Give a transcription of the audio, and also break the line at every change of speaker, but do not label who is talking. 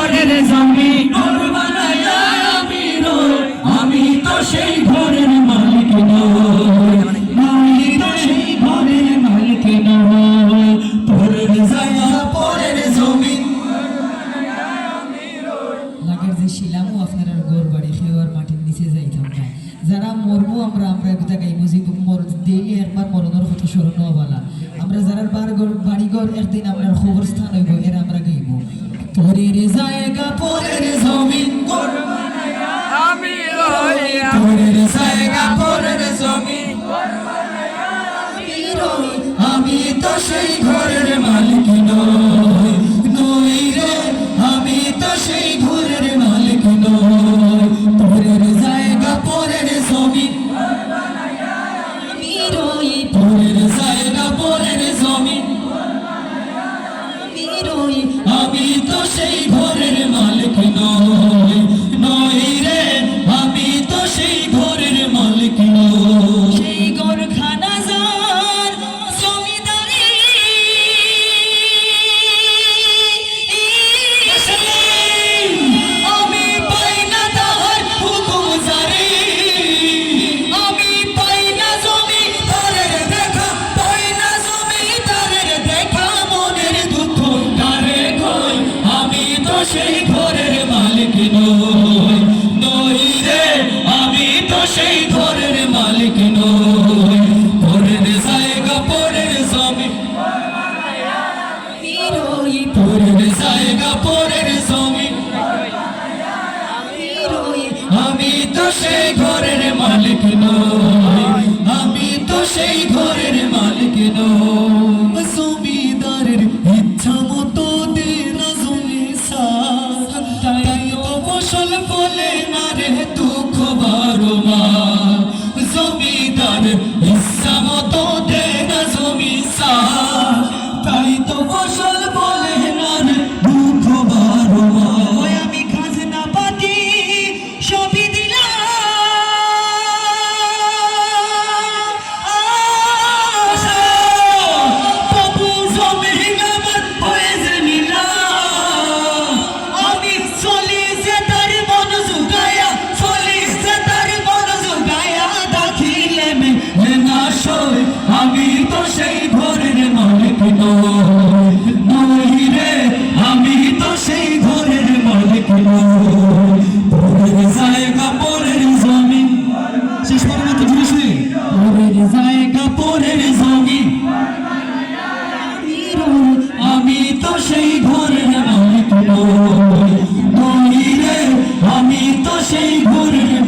পরের জমি আমি তো সেই ঘরের মালিক ঘরের
মাটির নিচে যাইতাম না। যারা মরবো আমরা আমরা একবার মরণের কথা স্মরণ হওয়ালা আমরা যারা বার ঘর বাড়ি ঘর একদিন আপনার খবর স্থান হইব, এর আমরা পরের জায়গা পরের জমিন।
আমি পরের জায়গা পরের জমি আমি তো সেই ঘরের মালিক নই। নই রে আমি তো সেই ঘরের মালিক নই। পরের জায়গা পরের জমি আমি রই পরের জায়গা পরের জমি রই সেই সেই ঘরের মালিক নই। নই রে, আমি তো সেই ঘরের মালিক নই। পরের জায়গা, পরের জমি। পরের জায়গা, পরের জমি। আমি তো সেই ঘরের মালিক নই। আমি তো সেই ঘরের মালিক নই। ফলে না রে দুঃখ বারো মাস জমিদার ইচ্ছা মতো দে না জমি সা তাই তো ফসল সেই ভোরের মালিক নই। রে, আমি তো সেই ভোরের মালিক নই। জায়গা, পরের সেই ভোরের আমি তো সেই ভোরের